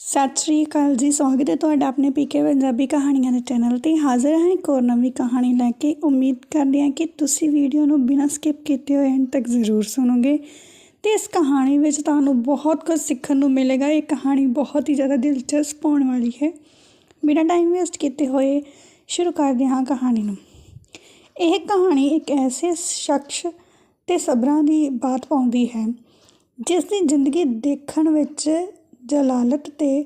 ਸਤਿ ਸ਼੍ਰੀ ਅਕਾਲ ਜੀ, ਸਵਾਗਤ ਹੈ ਤੁਹਾਡਾ ਆਪਣੇ ਪੀਕੇ ਪੰਜਾਬੀ ਕਹਾਣੀਆਂ ਦੇ ਚੈਨਲ ਤੇ। ਹਾਜ਼ਰ ਹਾਂ ਇੱਕ ਹੋਰ ਨਵੀਂ ਕਹਾਣੀ ਲੈ ਕੇ। ਉਮੀਦ ਕਰਦੇ ਹਾਂ ਕਿ ਤੁਸੀਂ ਵੀਡੀਓ ਨੂੰ ਬਿਨਾਂ ਸਕਿਪ ਕੀਤੇ ਹੋਏ ਐਂਡ ਤੱਕ ਜ਼ਰੂਰ ਸੁਣੋਗੇ। ਤੇ ਇਸ ਕਹਾਣੀ ਵਿੱਚ ਤੁਹਾਨੂੰ ਬਹੁਤ ਕੁਝ ਸਿੱਖਣ ਨੂੰ ਮਿਲੇਗਾ। ਇਹ ਕਹਾਣੀ ਬਹੁਤ ਹੀ ਜ਼ਿਆਦਾ ਦਿਲਚਸਪ ਹੋਣ ਵਾਲੀ ਹੈ। ਬਿਨਾਂ ਟਾਈਮ ਵੇਸਟ ਕੀਤੇ ਹੋਏ, ਸ਼ੁਰੂ ਕਰਦੇ ਹਾਂ ਕਹਾਣੀ ਨੂੰ। ਇਹ ਕਹਾਣੀ ਇੱਕ ਐਸੇ ਸ਼ਖਸ ਤੇ ਸਬਰਾਂ ਦੀ ਬਾਤ ਪਾਉਂਦੀ ਹੈ ਜਿਸ ਦੀ ਜ਼ਿੰਦਗੀ ਦੇਖਣ ਵਿੱਚ ਜਲਾਲਤ ਤੇ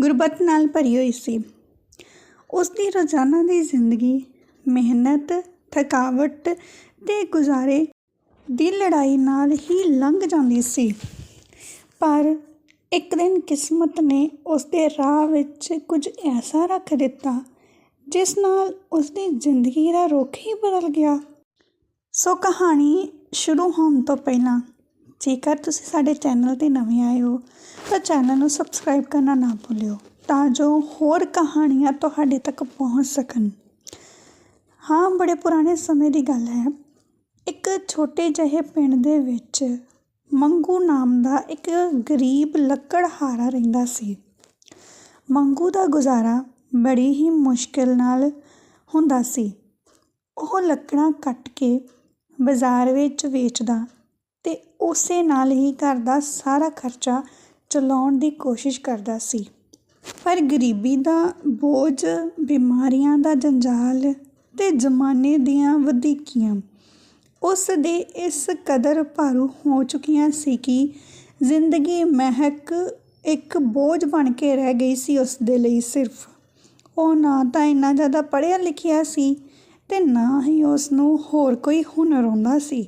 ਗੁਰਬਤ ਨਾਲ ਭਰੀ ਹੋਈ ਸੀ। ਉਸ ਦੀ ਰੋਜ਼ਾਨਾ ਦੀ ਜ਼ਿੰਦਗੀ, ਮਿਹਨਤ, ਥਕਾਵਟ ਤੇ ਗੁਜ਼ਾਰੇ ਦੀ ਲੜਾਈ ਨਾਲ ਹੀ ਲੰਘ ਜਾਂਦੀ ਸੀ। ਪਰ ਇੱਕ ਦਿਨ ਕਿਸਮਤ ਨੇ ਉਸ ਦੇ ਰਾਹ ਵਿੱਚ ਕੁਝ ਐਸਾ ਰੱਖ ਦਿੱਤਾ, ਜਿਸ ਨਾਲ ਉਸ ਦੀ ਜ਼ਿੰਦਗੀ ਦਾ ਰੁਖ ਹੀ ਬਦਲ ਗਿਆ। ਸੋ ਕਹਾਣੀ ਸ਼ੁਰੂ ਹੋਣ ਤੋਂ ਪਹਿਲਾਂ ਜੇਕਰ ਤੁਸੀਂ ਸਾਡੇ ਚੈਨਲ 'ਤੇ ਨਵੇਂ ਆਏ ਹੋ, ਤਾਂ ਚੈਨਲ ਨੂੰ ਸਬਸਕ੍ਰਾਈਬ ਕਰਨਾ ਨਾ ਭੁੱਲਿਓ, ਤਾਂ ਜੋ ਹੋਰ ਕਹਾਣੀਆਂ ਤੁਹਾਡੇ ਤੱਕ ਪਹੁੰਚ ਸਕਣ। ਹਾਂ, ਬੜੇ ਪੁਰਾਣੇ ਸਮੇਂ ਦੀ ਗੱਲ ਹੈ। ਇੱਕ ਛੋਟੇ ਜਿਹੇ ਪਿੰਡ ਦੇ ਵਿੱਚ ਮੰਗੂ ਨਾਮ ਦਾ ਇੱਕ ਗਰੀਬ ਲੱਕੜਹਾਰਾ ਰਹਿੰਦਾ ਸੀ। ਮੰਗੂ ਦਾ ਗੁਜ਼ਾਰਾ ਬੜੀ ਹੀ ਮੁਸ਼ਕਿਲ ਨਾਲ ਹੁੰਦਾ ਸੀ। ਉਹ ਲੱਕੜਾਂ ਕੱਟ ਕੇ ਬਾਜ਼ਾਰ ਵਿੱਚ ਵੇਚਦਾ ਉਸੇ ਨਾਲ ਹੀ ਘਰ ਦਾ ਸਾਰਾ ਖਰਚਾ ਚਲਾਉਣ ਦੀ ਕੋਸ਼ਿਸ਼ ਕਰਦਾ ਸੀ। ਪਰ ਗਰੀਬੀ ਦਾ ਬੋਝ, ਬਿਮਾਰੀਆਂ ਦਾ ਜੰਜਾਲ ਤੇ ਜ਼ਮਾਨੇ ਦੀਆਂ ਵਧੀਕੀਆਂ, ਉਸ ਦੇ ਇਸ ਕਦਰ ਭਾਰੂ ਹੋ ਚੁੱਕੀਆਂ ਸੀ ਕਿ ਜ਼ਿੰਦਗੀ ਮਹਿਕ ਇੱਕ ਬੋਝ ਬਣ ਕੇ ਰਹਿ ਗਈ ਸੀ ਉਸ ਦੇ ਲਈ ਸਿਰਫ। ਉਹ ਨਾ ਤਾਂ ਇੰਨਾ ਜ਼ਿਆਦਾ ਪੜ੍ਹਿਆ ਲਿਖਿਆ ਸੀ ਤੇ ਨਾ ਹੀ ਉਸ ਨੂੰ ਹੋਰ ਕੋਈ ਹੁਨਰ ਆਉਂਦਾ ਸੀ।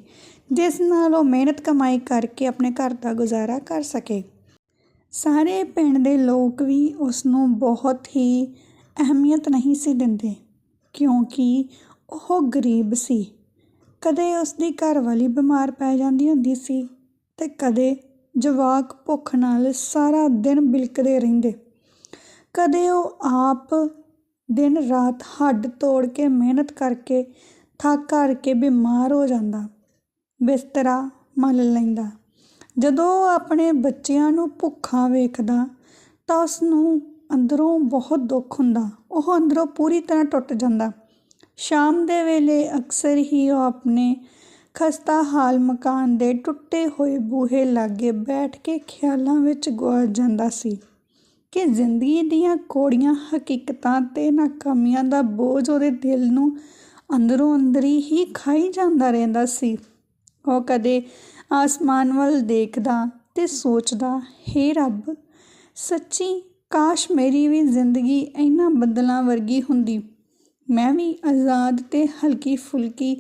ਜਿਸ ਨਾਲ ਉਹ ਮਿਹਨਤ ਕਮਾਈ ਕਰਕੇ ਆਪਣੇ ਘਰ ਦਾ ਗੁਜ਼ਾਰਾ ਕਰ ਸਕੇ। ਸਾਰੇ ਪਿੰਡ ਦੇ ਲੋਕ ਵੀ ਉਸ ਨੂੰ ਬਹੁਤ ਹੀ ਅਹਿਮੀਅਤ ਨਹੀਂ ਸੀ ਦਿੰਦੇ, ਕਿਉਂਕਿ ਉਹ ਗਰੀਬ ਸੀ। ਕਦੇ ਉਸ ਦੀ ਘਰ ਬਿਮਾਰ ਪੈ ਜਾਂਦੀ ਹੁੰਦੀ ਸੀ ਤੇ ਕਦੇ ਜਵਾਕ ਭੁੱਖ ਨਾਲ ਸਾਰਾ ਦਿਨ ਬਿਲਕਦੇ ਰਹਿੰਦੇ। ਕਦੇ ਉਹ ਆਪ ਦਿਨ ਰਾਤ ਹੱਡ ਤੋੜ ਕੇ ਮਿਹਨਤ ਕਰਕੇ, ਥੱਕ ਹਾਰ ਕੇ ਬਿਮਾਰ ਹੋ ਜਾਂਦਾ। ਬਿਸਤਰਾ ਮਲ ਲੈਂਦਾ। ਜਦੋਂ ਉਹ ਆਪਣੇ ਬੱਚਿਆਂ ਨੂੰ ਭੁੱਖਾ ਵੇਖਦਾ ਤਾਂ ਉਸ ਨੂੰ ਅੰਦਰੋਂ ਬਹੁਤ ਦੁੱਖ ਹੁੰਦਾ। ਉਹ ਅੰਦਰੋਂ ਪੂਰੀ ਤਰ੍ਹਾਂ ਟੁੱਟ ਜਾਂਦਾ। ਸ਼ਾਮ ਦੇ ਵੇਲੇ ਅਕਸਰ ਹੀ ਉਹ ਆਪਣੇ ਖਸਤਾ ਹਾਲ ਮਕਾਨ ਦੇ ਟੁੱਟੇ ਹੋਏ ਬੂਹੇ ਲਾਗੇ ਬੈਠ ਕੇ ਖਿਆਲਾਂ ਵਿੱਚ ਗੁਆਚ ਜਾਂਦਾ ਸੀ ਕਿ ਜ਼ਿੰਦਗੀ ਦੀਆਂ ਕੋੜੀਆਂ ਹਕੀਕਤਾਂ ਤੇ ਨਾਕਾਮੀਆਂ ਦਾ ਬੋਝ ਉਹਦੇ ਦਿਲ ਨੂੰ ਅੰਦਰੋਂ ਅੰਦਰੀ ਹੀ ਖਾਈ ਜਾਂਦਾ ਰਹਿੰਦਾ ਸੀ। ਉਹ ਕਦੇ ਆਸਮਾਨ ਵੱਲ ਦੇਖਦਾ ਤੇ ਸੋਚਦਾ, ਹੇ ਰੱਬ, ਸੱਚੀ ਕਾਸ਼ ਮੇਰੀ ਵੀ ਜ਼ਿੰਦਗੀ ਇਹਨਾਂ ਬੱਦਲਾਂ ਵਰਗੀ ਹੁੰਦੀ। ਮੈਂ ਵੀ ਆਜ਼ਾਦ ਤੇ ਹਲਕੀ ਫੁਲਕੀ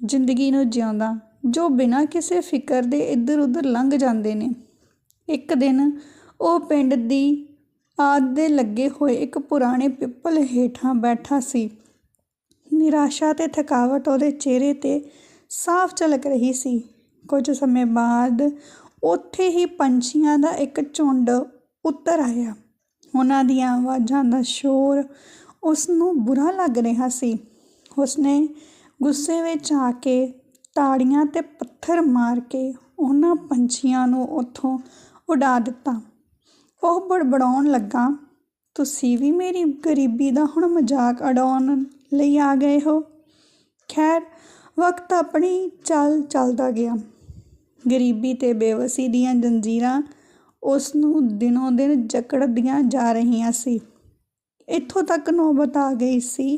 ਜ਼ਿੰਦਗੀ ਨੂੰ ਜਿਉਂਦਾ, ਜੋ ਬਿਨਾਂ ਕਿਸੇ ਫਿਕਰ ਦੇ ਇੱਧਰ ਉੱਧਰ ਲੰਘ ਜਾਂਦੇ ਨੇ। ਇੱਕ ਦਿਨ ਉਹ ਪਿੰਡ ਦੀ ਆਦ ਦੇ ਲੱਗੇ ਹੋਏ ਇੱਕ ਪੁਰਾਣੇ ਪਿੱਪਲ ਹੇਠਾਂ ਬੈਠਾ ਸੀ। ਨਿਰਾਸ਼ਾ ਤੇ ਥਕਾਵਟ ਉਹਦੇ ਚਿਹਰੇ ਤੇ ਸਾਫ਼ ਝਲਕ ਰਹੀ ਸੀ। ਕੁਝ ਸਮੇਂ ਬਾਅਦ ਉੱਥੇ ਹੀ ਪੰਛੀਆਂ ਦਾ ਇੱਕ ਝੁੰਡ ਉੱਤਰ ਆਇਆ। ਉਹਨਾਂ ਦੀਆਂ ਆਵਾਜ਼ਾਂ ਦਾ ਸ਼ੋਰ ਉਸ ਨੂੰ ਬੁਰਾ ਲੱਗ ਰਿਹਾ ਸੀ। ਉਸਨੇ ਗੁੱਸੇ ਵਿੱਚ ਆ ਕੇ ਤਾੜੀਆਂ ਤੇ ਪੱਥਰ ਮਾਰ ਕੇ ਉਹਨਾਂ ਪੰਛੀਆਂ ਨੂੰ ਉੱਥੋਂ ਉਡਾ ਦਿੱਤਾ। ਉਹ ਬੜਬੜਾਉਣ ਲੱਗਾ, ਤੁਸੀਂ ਵੀ ਮੇਰੀ ਗਰੀਬੀ ਦਾ ਹੁਣ ਮਜ਼ਾਕ ਉਡਾਉਣ ਲਈ ਆ ਗਏ ਹੋ? ਖੈਰ ਵਕਤ ਆਪਣੀ ਚਾਲ ਚੱਲਦਾ ਗਿਆ। ਗਰੀਬੀ ਤੇ ਬੇਵਸੀ ਦੀਆਂ ਜੰਜੀਰਾਂ ਉਸ ਨੂੰ ਦਿਨੋਂ ਦਿਨ ਜਕੜਦੀਆਂ ਜਾ ਰਹੀਆਂ ਸੀ। ਇੱਥੋਂ ਤੱਕ ਨੌਬਤ ਆ ਗਈ ਸੀ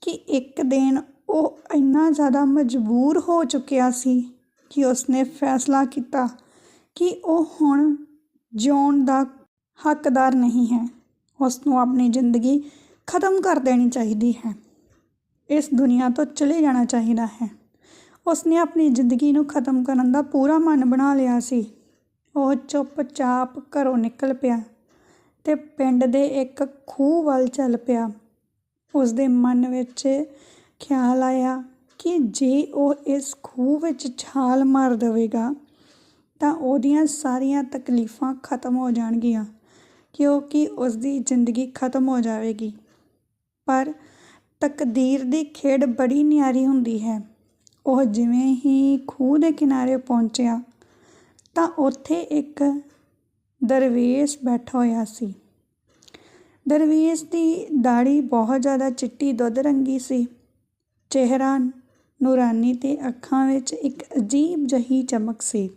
ਕਿ ਇੱਕ ਦਿਨ ਉਹ ਇੰਨਾ ਜ਼ਿਆਦਾ ਮਜਬੂਰ ਹੋ ਚੁੱਕਿਆ ਸੀ ਕਿ ਉਸਨੇ ਫੈਸਲਾ ਕੀਤਾ ਕਿ ਉਹ ਹੁਣ ਜਿਉਣ ਦਾ ਹੱਕਦਾਰ ਨਹੀਂ ਹੈ। ਉਸ ਨੂੰ ਆਪਣੀ ਜ਼ਿੰਦਗੀ ਖਤਮ ਕਰ ਦੇਣੀ ਚਾਹੀਦੀ ਹੈ। ਇਸ ਦੁਨੀਆ ਤੋਂ ਚਲੇ ਜਾਣਾ ਚਾਹੀਦਾ ਹੈ। ਉਸਨੇ ਆਪਣੀ ਜ਼ਿੰਦਗੀ ਨੂੰ ਖਤਮ ਕਰਨ ਦਾ ਪੂਰਾ ਮਨ ਬਣਾ ਲਿਆ ਸੀ। ਉਹ ਚੁੱਪਚਾਪ ਘਰੋਂ ਨਿਕਲ ਪਿਆ ਤੇ ਪਿੰਡ ਦੇ ਇੱਕ ਖੂਹ ਵੱਲ ਚੱਲ ਪਿਆ। ਉਸਦੇ ਮਨ ਵਿੱਚ ਖਿਆਲ ਆਇਆ ਕਿ ਜੇ ਉਹ ਇਸ ਖੂਹ ਵਿੱਚ ਛਾਲ ਮਾਰ ਦੇਵੇਗਾ, ਤਾਂ ਉਹਦੀਆਂ ਸਾਰੀਆਂ ਤਕਲੀਫਾਂ ਖਤਮ ਹੋ ਜਾਣਗੀਆਂ, ਕਿਉਂਕਿ ਉਸ ਦੀ ਜ਼ਿੰਦਗੀ ਖਤਮ ਹੋ ਜਾਵੇਗੀ। ਪਰ ਤਕਦੀਰ ਦੀ ਖੇਡ ਬੜੀ ਨਿਆਰੀ ਹੁੰਦੀ ਹੈ। ਉਹ ਜਿਵੇਂ ਹੀ ਖੂਹ ਦੇ ਕਿਨਾਰੇ ਪਹੁੰਚਿਆ, ਤਾਂ ਉੱਥੇ ਇੱਕ ਦਰਵੇਸ਼ ਬੈਠਾ ਹੋਇਆ ਸੀ। ਦਰਵੇਸ਼ ਦੀ ਦਾੜੀ ਬਹੁਤ ਜ਼ਿਆਦਾ ਚਿੱਟੀ ਦੁੱਧ ਰੰਗੀ ਸੀ। ਚਿਹਰਾ ਨੂਰਾਨੀ ਤੇ ਅੱਖਾਂ ਵਿੱਚ ਇੱਕ ਅਜੀਬ ਜਹੀ ਚਮਕ ਸੀ।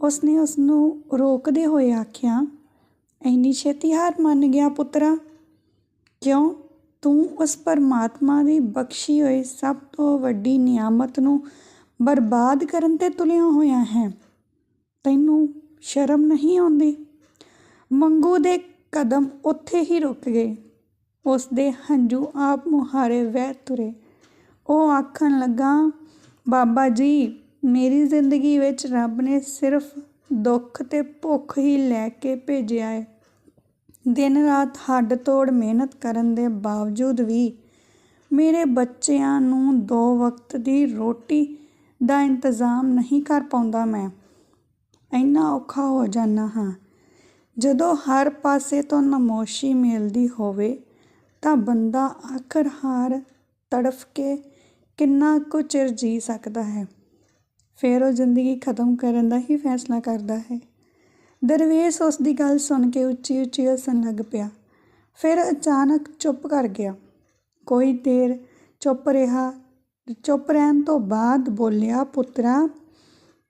ਉਸਨੇ ਉਸ ਨੂੰ ਰੋਕਦੇ ਹੋਏ ਆਖਿਆ, ਇੰਨੀ ਛੇਤੀ ਹਾਰ ਮੰਨ ਗਿਆ ਪੁੱਤਰਾ? ਕਿਉਂ? ਤੂੰ ਉਸ ਪਰਮਾਤਮਾ ਦੀ ਬਖਸ਼ੀ ਹੋਈ ਸਭ ਤੋਂ ਵੱਡੀ ਨਿਆਮਤ ਨੂੰ ਬਰਬਾਦ ਕਰਨ ਤੇ ਤੁਲਿਆ ਹੋਇਆ ਹੈ। ਤੈਨੂੰ ਸ਼ਰਮ ਨਹੀਂ ਆਉਂਦੀ? ਮੰਗੂ ਦੇ ਕਦਮ ਉੱਥੇ ਹੀ ਰੁਕ ਗਏ। ਉਸ ਦੇ ਹੰਝੂ ਆਪ ਮੁਹਾਰੇ ਵਹਿ ਤੁਰੇ। ਉਹ ਆਖਣ ਲੱਗਾ, ਬਾਬਾ ਜੀ, ਮੇਰੀ ਜ਼ਿੰਦਗੀ ਵਿੱਚ ਰੱਬ ਨੇ ਸਿਰਫ ਦੁੱਖ ਤੇ ਭੁੱਖ ਹੀ ਲੈ ਕੇ ਭੇਜਿਆ ਹੈ ਦਿਨ ਰਾਤ ਹੱਡ ਤੋੜ ਮਿਹਨਤ ਕਰਨ ਦੇ ਬਾਵਜੂਦ ਵੀ ਮੇਰੇ ਬੱਚਿਆਂ ਨੂੰ ਦੋ ਵਕਤ ਦੀ ਰੋਟੀ ਦਾ ਇੰਤਜ਼ਾਮ ਨਹੀਂ ਕਰ ਪਾਉਂਦਾ ਮੈਂ। ਇੰਨਾ ਔਖਾ ਹੋ ਜਾਂਦਾ ਹਾਂ। ਜਦੋਂ ਹਰ ਪਾਸੇ ਤੋਂ ਨਮੋਸ਼ੀ ਮਿਲਦੀ ਹੋਵੇ ਤਾਂ ਬੰਦਾ ਆਖਰ ਹਾਰ ਤੜਫ ਕੇ ਕਿੰਨਾ ਕੁ ਚਿਰ ਜੀ ਸਕਦਾ ਹੈ। ਫਿਰ ਉਹ ਜ਼ਿੰਦਗੀ ਖਤਮ ਕਰਨ ਦਾ ਹੀ ਫੈਸਲਾ ਕਰਦਾ ਹੈ। ਦਰਵੇਸ਼ ਉਸ ਦੀ ਗੱਲ ਸੁਣ ਕੇ ਉੱਚੀ ਉੱਚੀ ਹੱਸਣ ਲੱਗ ਪਿਆ। ਫਿਰ ਅਚਾਨਕ ਚੁੱਪ ਕਰ ਗਿਆ। ਕੋਈ ਦੇਰ ਚੁੱਪ ਰਿਹਾ, ਚੁੱਪ ਰਹਿਣ ਤੋਂ ਬਾਅਦ ਬੋਲਿਆ, ਪੁੱਤਰਾ,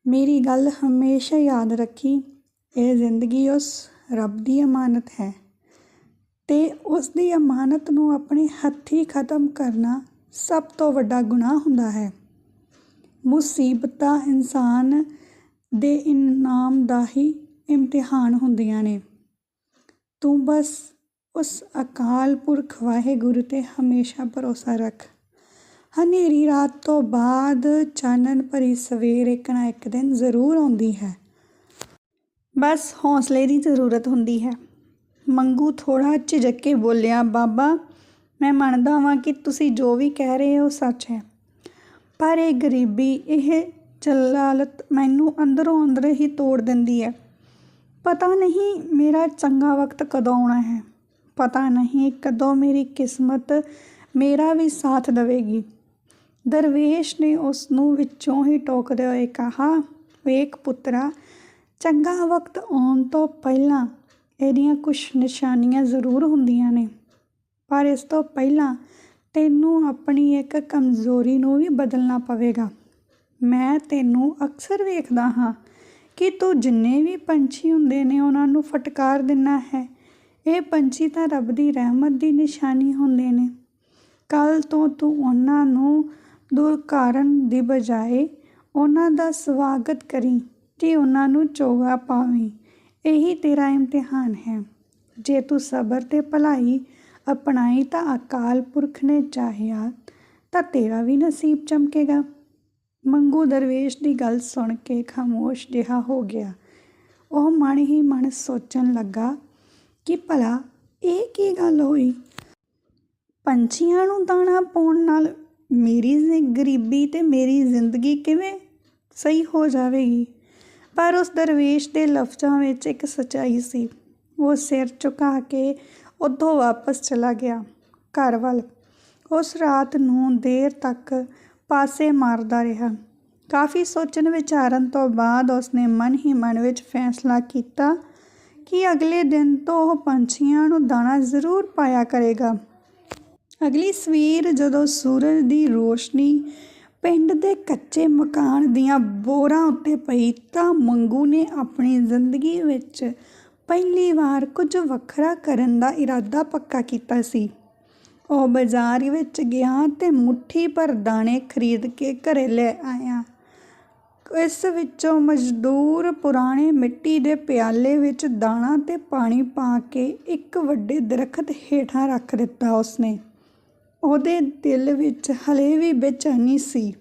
ਮੇਰੀ ਗੱਲ ਹਮੇਸ਼ਾ ਯਾਦ ਰੱਖੀ। ਇਹ ਜ਼ਿੰਦਗੀ ਉਸ ਰੱਬ ਦੀ ਅਮਾਨਤ ਹੈ ਤੇ ਉਸ ਦੀ ਅਮਾਨਤ ਨੂੰ ਆਪਣੇ ਹੱਥੀਂ ਖਤਮ ਕਰਨਾ ਸਭ ਤੋਂ ਵੱਡਾ ਗੁਨਾਹ ਹੁੰਦਾ ਹੈ। ਮੁਸੀਬਤਾਂ ਇਨਸਾਨ ਦੇ ਇਨਾਮ ਦਾ ਹੀ ਇਮਤਿਹਾਨ ਹੁੰਦੀਆਂ ਨੇ। ਤੂੰ ਬਸ ਉਸ ਅਕਾਲ ਪੁਰਖ ਵਾਹਿਗੁਰੂ ਤੇ ਹਮੇਸ਼ਾ ਭਰੋਸਾ ਰੱਖ। ਹਨੇਰੀ ਰਾਤ ਤੋਂ ਬਾਅਦ ਚਾਨਣ ਭਰੀ ਸਵੇਰ ਇੱਕ ਨਾ ਇੱਕ ਦਿਨ ਜ਼ਰੂਰ ਆਉਂਦੀ ਹੈ। ਬਸ ਹੌਸਲੇ ਦੀ ਜ਼ਰੂਰਤ ਹੁੰਦੀ ਹੈ। ਮੰਗੂ ਥੋੜਾ ਝਿਜਕ ਕੇ ਬੋਲਿਆ, ਬਾਬਾ, ਮੈਂ ਮੰਨਦਾ ਹਾਂ ਕਿ ਤੁਸੀਂ ਜੋ ਵੀ ਕਹਿ ਰਹੇ ਹੋ ਸੱਚ ਹੈ। ਪਰ ਇਹ ਗਰੀਬੀ, ਇਹ ਜਲਾਲਤ ਮੈਨੂੰ ਅੰਦਰੋਂ ਅੰਦਰ ਹੀ ਤੋੜ ਦਿੰਦੀ ਹੈ। ਪਤਾ ਨਹੀਂ ਮੇਰਾ ਚੰਗਾ ਵਕਤ ਕਦੋਂ ਆਉਣਾ ਹੈ। ਪਤਾ ਨਹੀਂ ਕਦੋਂ ਮੇਰੀ ਕਿਸਮਤ ਮੇਰਾ ਵੀ ਸਾਥ ਦੇਵੇਗੀ। ਦਰਵੇਸ਼ ਨੇ ਉਸ ਨੂੰ ਵਿੱਚੋਂ ਹੀ ਟੋਕਦੇ ਹੋਏ ਕਿਹਾ, ਵੇਖ ਪੁੱਤਰਾ, ਚੰਗਾ ਵਕਤ ਆਉਣ ਤੋਂ ਪਹਿਲਾਂ ਇਹਦੀਆਂ ਕੁਝ ਨਿਸ਼ਾਨੀਆਂ ਜ਼ਰੂਰ ਹੁੰਦੀਆਂ ਨੇ। ਪਰ ਇਸ ਤੋਂ ਪਹਿਲਾਂ ਤੈਨੂੰ ਆਪਣੀ ਇੱਕ ਕਮਜ਼ੋਰੀ ਨੂੰ ਵੀ ਬਦਲਣਾ ਪਵੇਗਾ। ਮੈਂ ਤੈਨੂੰ ਅਕਸਰ ਵੇਖਦਾ ਹਾਂ ਕਿ ਤੂੰ ਜਿੰਨੇ ਵੀ ਪੰਛੀ ਹੁੰਦੇ ਨੇ, ਉਹਨਾਂ ਨੂੰ ਫਟਕਾਰ ਦਿੰਨਾ ਹੈ। ਇਹ ਪੰਛੀ ਤਾਂ ਰੱਬ ਦੀ ਰਹਿਮਤ ਦੀ ਨਿਸ਼ਾਨੀ ਹੁੰਦੇ ਨੇ। ਕੱਲ ਤੋਂ ਤੂੰ ਉਹਨਾਂ ਨੂੰ ਦੁਰਕਾਰਨ ਦੀ ਬਜਾਏ ਉਹਨਾਂ ਦਾ ਸਵਾਗਤ ਕਰੀ, ਤੇ ਉਹਨਾਂ ਨੂੰ ਚੋਗਾ ਪਾਵੀਂ। ਇਹੀ ਤੇਰਾ ਇਮਤਿਹਾਨ ਹੈ। ਜੇ ਤੂੰ ਸਬਰ ਤੇ ਭਲਾਈ ਅਪਣਾਈ ਤਾਂ ਅਕਾਲ ਪੁਰਖ ਨੇ ਚਾਹਿਆ, ਤਾਂ ਤੇਰਾ ਵੀ ਨਸੀਬ ਚਮਕੇਗਾ। ਮੰਗੂ ਦਰਵੇਸ਼ ਦੀ ਗੱਲ ਸੁਣ ਕੇ ਖਾਮੋਸ਼ ਜਿਹਾ ਹੋ ਗਿਆ। ਉਹ ਮਨ ਹੀ ਮਨ ਸੋਚਣ ਲੱਗਾ ਕਿ ਭਲਾ ਇਹ ਕੀ ਗੱਲ ਹੋਈ? ਪੰਛੀਆਂ ਨੂੰ ਦਾਣਾ ਪਾਉਣ ਨਾਲ ਮੇਰੀ ਗਰੀਬੀ ਤੇ ਮੇਰੀ ਜ਼ਿੰਦਗੀ ਕਿਵੇਂ ਸਹੀ ਹੋ ਜਾਵੇਗੀ? ਪਰ ਉਸ ਦਰਵੇਸ਼ ਦੇ ਲਫ਼ਜ਼ਾਂ ਵਿੱਚ ਇੱਕ ਸਚਾਈ ਸੀ। ਉਹ ਸਿਰ ਝੁਕਾ ਕੇ ਉੱਥੋਂ ਵਾਪਸ ਚਲਾ ਗਿਆ। ਘਰ ਵੱਲ ਉਸ ਰਾਤ ਨੂੰ ਦੇਰ ਤੱਕ ਪਾਸੇ ਮਾਰਦਾ ਰਿਹਾ। ਕਾਫੀ ਸੋਚਣ ਵਿਚਾਰਨ ਤੋਂ ਬਾਅਦ ਉਸਨੇ ਮਨ ਹੀ ਮਨ ਵਿੱਚ ਫੈਸਲਾ ਕੀਤਾ ਕਿ ਅਗਲੇ ਦਿਨ ਤੋਂ ਉਹ ਪੰਛੀਆਂ ਨੂੰ ਦਾਣਾ ਜ਼ਰੂਰ ਪਾਇਆ ਕਰੇਗਾ। ਅਗਲੀ ਸਵੇਰ ਜਦੋਂ ਸੂਰਜ ਦੀ ਰੋਸ਼ਨੀ ਪਿੰਡ ਦੇ ਕੱਚੇ ਮਕਾਨ ਦੀਆਂ ਬੋਰਾਂ ਉੱਤੇ ਪਈ ਤਾਂ ਮੰਗੂ ਨੇ ਆਪਣੀ ਜ਼ਿੰਦਗੀ ਵਿੱਚ ਪਹਿਲੀ ਵਾਰ ਕੁਝ ਵੱਖਰਾ ਕਰਨ ਦਾ ਇਰਾਦਾ ਪੱਕਾ ਕੀਤਾ ਸੀ। ਉਹ ਬਾਜ਼ਾਰ ਵਿੱਚ ਗਿਆ ਅਤੇ ਮੁੱਠੀ ਭਰ ਦਾਣੇ ਖਰੀਦ ਕੇ ਘਰ ਲੈ ਆਇਆ। ਇਸ ਵਿੱਚੋਂ ਮਜ਼ਦੂਰ ਪੁਰਾਣੇ ਮਿੱਟੀ ਦੇ ਪਿਆਲੇ ਵਿੱਚ ਦਾਣਾ ਅਤੇ ਪਾਣੀ ਪਾ ਕੇ ਇੱਕ ਵੱਡੇ ਦਰਖਤ ਹੇਠਾਂ ਰੱਖ ਦਿੱਤਾ ਉਸਨੇ। ਉਹਦੇ ਦਿਲ ਵਿੱਚ ਹਲੇ ਵੀ ਬੇਚੈਨੀ ਸੀ।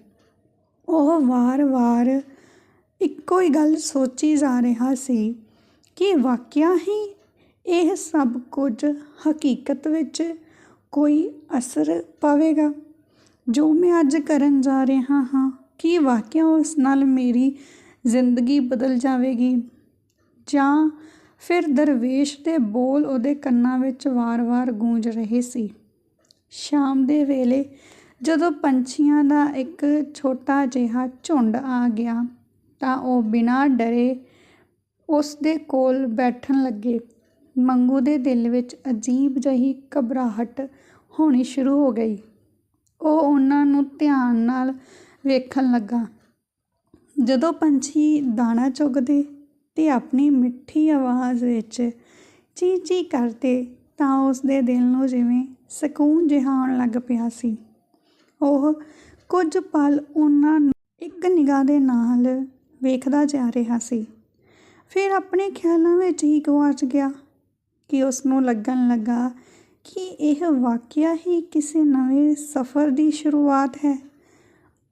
ਉਹ ਵਾਰ-ਵਾਰ ਇੱਕੋ ਹੀ ਗੱਲ ਸੋਚੀ ਜਾ ਰਿਹਾ ਸੀ ਕਿ ਵਾਕਿਆ ਹੀ ਇਹ ਸਭ ਕੁਝ ਹਕੀਕਤ ਵਿੱਚ ਕੋਈ ਅਸਰ ਪਾਵੇਗਾ? ਜੋ ਮੈਂ ਅੱਜ ਕਰਨ ਜਾ ਰਿਹਾ ਹਾਂ, ਕੀ ਵਾਕਿਆ ਉਸ ਨਾਲ ਮੇਰੀ ਜ਼ਿੰਦਗੀ ਬਦਲ ਜਾਵੇਗੀ? ਜਾਂ ਫਿਰ ਦਰਵੇਸ਼ ਦੇ ਬੋਲ ਉਹਦੇ ਕੰਨਾਂ ਵਿੱਚ ਵਾਰ-ਵਾਰ ਗੂੰਜ ਰਹੇ ਸੀ? ਸ਼ਾਮ ਦੇ ਵੇਲੇ ਜਦੋਂ ਪੰਛੀਆਂ ਦਾ ਇੱਕ ਛੋਟਾ ਜਿਹਾ ਝੁੰਡ ਆ ਗਿਆ, ਤਾਂ ਉਹ ਬਿਨਾਂ ਡਰੇ ਉਸ ਦੇ ਕੋਲ ਬੈਠਣ ਲੱਗੇ। ਮੰਗੂ ਦੇ ਦਿਲ ਵਿੱਚ ਅਜੀਬ ਜਿਹੀ ਘਬਰਾਹਟ ਹੋਣੀ ਸ਼ੁਰੂ ਹੋ ਗਈ। ਉਹ ਉਹਨਾਂ ਨੂੰ ਧਿਆਨ ਨਾਲ ਵੇਖਣ ਲੱਗਾ। ਜਦੋਂ ਪੰਛੀ ਦਾਣਾ ਚੁਗਦੇ ਅਤੇ ਆਪਣੀ ਮਿੱਠੀ ਆਵਾਜ਼ ਵਿੱਚ ਚੀ ਚੀ ਕਰਦੇ ਤਾਂ ਉਸ ਦੇ ਦਿਲ ਨੂੰ ਜਿਵੇਂ ਸਕੂਨ ਜਿਹਾ ਆਉਣ ਲੱਗ ਪਿਆ ਸੀ। ਉਹ ਕੁਝ ਪਲ ਉਹਨਾਂ ਨੂੰ ਇੱਕ ਨਿਗਾਹ ਦੇ ਨਾਲ ਵੇਖਦਾ ਜਾ ਰਿਹਾ ਸੀ। ਫਿਰ ਆਪਣੇ ਖਿਆਲਾਂ ਵਿੱਚ ਹੀ ਗਵਾਚ ਗਿਆ ਕਿ ਉਸ ਨੂੰ ਲੱਗਣ ਲੱਗਾ ਕੀ ਇਹ ਵਾਕਿਆ ਹੀ ਕਿਸੇ ਨਵੇਂ ਸਫ਼ਰ ਦੀ ਸ਼ੁਰੂਆਤ ਹੈ।